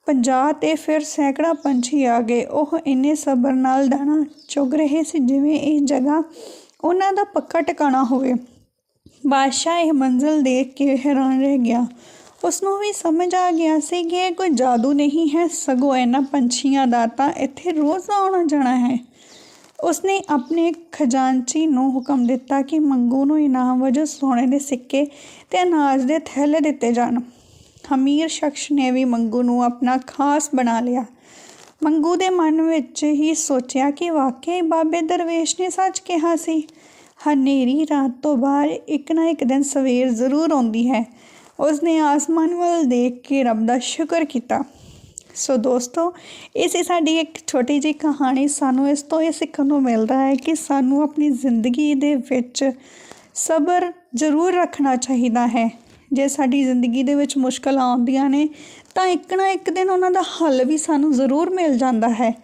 50 ਤੇ ਫਿਰ ਸੈਂਕੜਾ ਪੰਛੀ ਆ ਗਏ। ਉਹ ਇੰਨੇ ਸਬਰ ਨਾਲ ਦਾਣਾ ਚੁਗ ਰਹੇ ਸੀ ਜਿਵੇਂ ਇਹ ਜਗ੍ਹਾ ਉਹਨਾਂ ਦਾ ਪੱਕਾ ਟਿਕਾਣਾ ਹੋਵੇ। ਬਾਦਸ਼ਾਹ ਇਹ ਮੰਜ਼ਲ ਦੇਖ ਕੇ ਹੈਰਾਨ ਰਹਿ ਗਿਆ। ਉਸ ਨੂੰ ਵੀ ਸਮਝ ਆ ਗਿਆ ਸੀ ਕਿ ਇਹ ਕੋਈ ਜਾਦੂ ਨਹੀਂ ਹੈ। ਸਗੋਂ ਇਹਨਾਂ ਪੰਛੀਆਂ ਦਾ ਤਾਂ ਇੱਥੇ ਰੋਜ਼ ਆਉਣਾ ਜਾਣਾ ਹੈ। ਉਸਨੇ ਆਪਣੇ ਖਜ਼ਾਨਚੀ ਨੂੰ ਹੁਕਮ ਦਿੱਤਾ ਕਿ ਮੰਗੂ ਨੂੰ ਇਨਾਮ ਵਜੋਂ ਸੋਨੇ ਦੇ ਸਿੱਕੇ ਤੇ ਅਨਾਜ ਦੇ ਥੈਲੇ ਦਿੱਤੇ ਜਾਣ। ਅਮੀਰ ਸ਼ਖਸ ਨੇ ਵੀ ਮੰਗੂ ਨੂੰ ਆਪਣਾ ਖਾਸ ਬਣਾ ਲਿਆ। ਮੰਗੂ ਦੇ ਮਨ ਵਿੱਚ ਹੀ ਸੋਚਿਆ ਕਿ ਵਾਕਈ ਬਾਬੇ ਦਰਵੇਸ਼ ਨੇ ਸੱਚ ਕਿਹਾ ਸੀ। ਹਨੇਰੀ ਰਾਤ ਤੋਂ ਬਾਅਦ ਇੱਕ ਨਾ ਇੱਕ ਦਿਨ ਸਵੇਰ ਜ਼ਰੂਰ ਆਉਂਦੀ ਹੈ। ਉਸਨੇ ਆਸਮਾਨ ਵੱਲ ਦੇਖ ਕੇ ਰੱਬ ਦਾ ਸ਼ੁਕਰ ਕੀਤਾ। ਸੋ ਦੋਸਤੋ ਇਹ ਸੀ ਸਾਡੀ ਇੱਕ ਛੋਟੀ ਜਿਹੀ ਕਹਾਣੀ ਸਾਨੂੰ ਇਸ ਤੋਂ ਇਹ ਸਿੱਖਣ ਨੂੰ ਮਿਲਦਾ ਹੈ ਕਿ ਸਾਨੂੰ ਆਪਣੀ ਜ਼ਿੰਦਗੀ ਦੇ ਵਿੱਚ ਸਬਰ ਜ਼ਰੂਰ ਰੱਖਣਾ ਚਾਹੀਦਾ ਹੈ। ਜੇ ਸਾਡੀ ਜ਼ਿੰਦਗੀ ਦੇ ਵਿੱਚ ਮੁਸ਼ਕਲਾਂ ਆਉਂਦੀਆਂ ਨੇ, ਤਾਂ ਇੱਕ ਨਾ ਇੱਕ ਦਿਨ ਉਹਨਾਂ ਦਾ ਹੱਲ ਵੀ ਸਾਨੂੰ ਜ਼ਰੂਰ ਮਿਲ ਜਾਂਦਾ ਹੈ।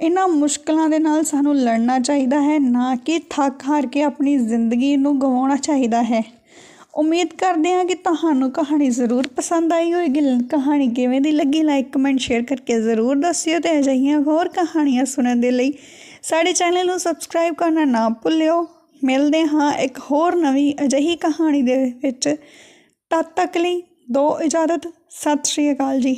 ਇਹਨਾਂ ਮੁਸ਼ਕਲਾਂ ਦੇ ਨਾਲ ਸਾਨੂੰ ਲੜਨਾ ਚਾਹੀਦਾ ਹੈ, ਨਾ ਕਿ ਥੱਕ ਹਾਰ ਕੇ ਆਪਣੀ ਜ਼ਿੰਦਗੀ ਨੂੰ ਗਵਾਉਣਾ ਚਾਹੀਦਾ ਹੈ। ਉਮੀਦ ਕਰਦੇ ਹਾਂ ਕਿ ਤੁਹਾਨੂੰ ਕਹਾਣੀ ਜ਼ਰੂਰ ਪਸੰਦ ਆਈ ਹੋਵੇਗੀ ਕਹਾਣੀ ਕਿਵੇਂ ਦੀ ਲੱਗੀ? ਲਾਈਕ ਕਮੈਂਟ ਸ਼ੇਅਰ ਕਰਕੇ ਜ਼ਰੂਰ ਦੱਸਿਓ ਤੇ ਅਜਿਹੀਆਂ ਹੋਰ ਕਹਾਣੀਆਂ ਸੁਣਨ ਦੇ ਲਈ ਸਾਡੇ ਚੈਨਲ ਨੂੰ ਸਬਸਕ੍ਰਾਈਬ ਕਰਨਾ ਨਾ ਭੁੱਲਿਓ। ਮਿਲਦੇ ਹਾਂ ਇੱਕ ਹੋਰ ਨਵੀਂ ਅਜਿਹੀ ਕਹਾਣੀ ਦੇ ਵਿੱਚ। ਤਦ ਤੱਕ ਲਈ ਦੋ ਇਜਾਜ਼ਤ। ਸਤਿ ਸ਼੍ਰੀ ਅਕਾਲ ਜੀ।